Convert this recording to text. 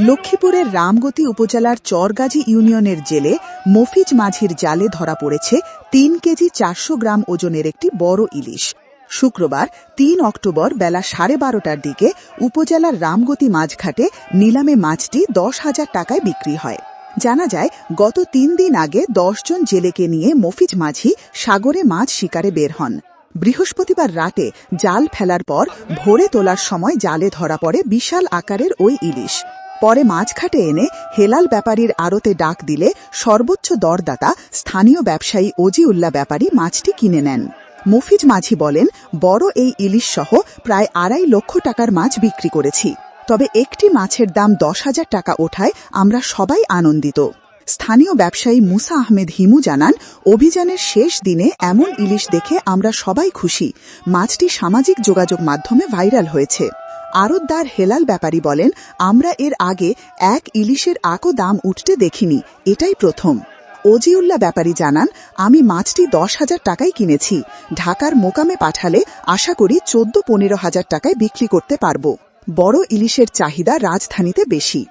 লক্ষ্মীপুরের রামগতি উপজেলার চরগাজী ইউনিয়নের জেলে মফিজ মাঝির জালে ধরা পড়েছে তিন কেজি চারশো গ্রাম ওজনের একটি বড় ইলিশ। শুক্রবার, তিন অক্টোবর বেলা সাড়ে বারোটার দিকে উপজেলার রামগতি মাঝঘাটে নিলামে মাছটি দশ হাজার টাকায় বিক্রি হয়। জানা যায়, গত তিন দিন আগে দশজন জেলেকে নিয়ে মফিজ মাঝি সাগরে মাছ শিকারে বের হন। বৃহস্পতিবার রাতে জাল ফেলার পর ভোরে তোলার সময় জালে ধরা পড়ে বিশাল আকারের ওই ইলিশ। পরে মাছঘাটে এনে হেলাল ব্যাপারীর আড়তে ডাক দিলে সর্বোচ্চ দরদাতা স্থানীয় ব্যবসায়ী অজিউল্লাহ ব্যাপারী মাছটি কিনে নেন। মফিজ মাঝি বলেন, বড় এই ইলিশ সহ প্রায় আড়াই লক্ষ টাকার মাছ বিক্রি করেছি। তবে একটি মাছের দাম দশ হাজার টাকা ওঠায় আমরা সবাই আনন্দিত। স্থানীয় ব্যবসায়ী মুসা আহমেদ হিমু জানান, অভিযানের শেষ দিনে এমন ইলিশ দেখে আমরা সবাই খুশি। মাছটি সামাজিক যোগাযোগ মাধ্যমে ভাইরাল হয়েছে। আরতদার হেলাল ব্যাপারী বলেন, আমরা এর আগে এক ইলিশের আকো দাম উঠতে দেখিনি, এটাই প্রথম। অজিউল্লা ব্যাপারী জানান, আমি মাছটি দশ হাজার টাকায় কিনেছি। ঢাকার মোকামে পাঠালে আশা করি চোদ্দ পনেরো হাজার টাকায় বিক্রি করতে পারব। বড় ইলিশের চাহিদা রাজধানীতে বেশি।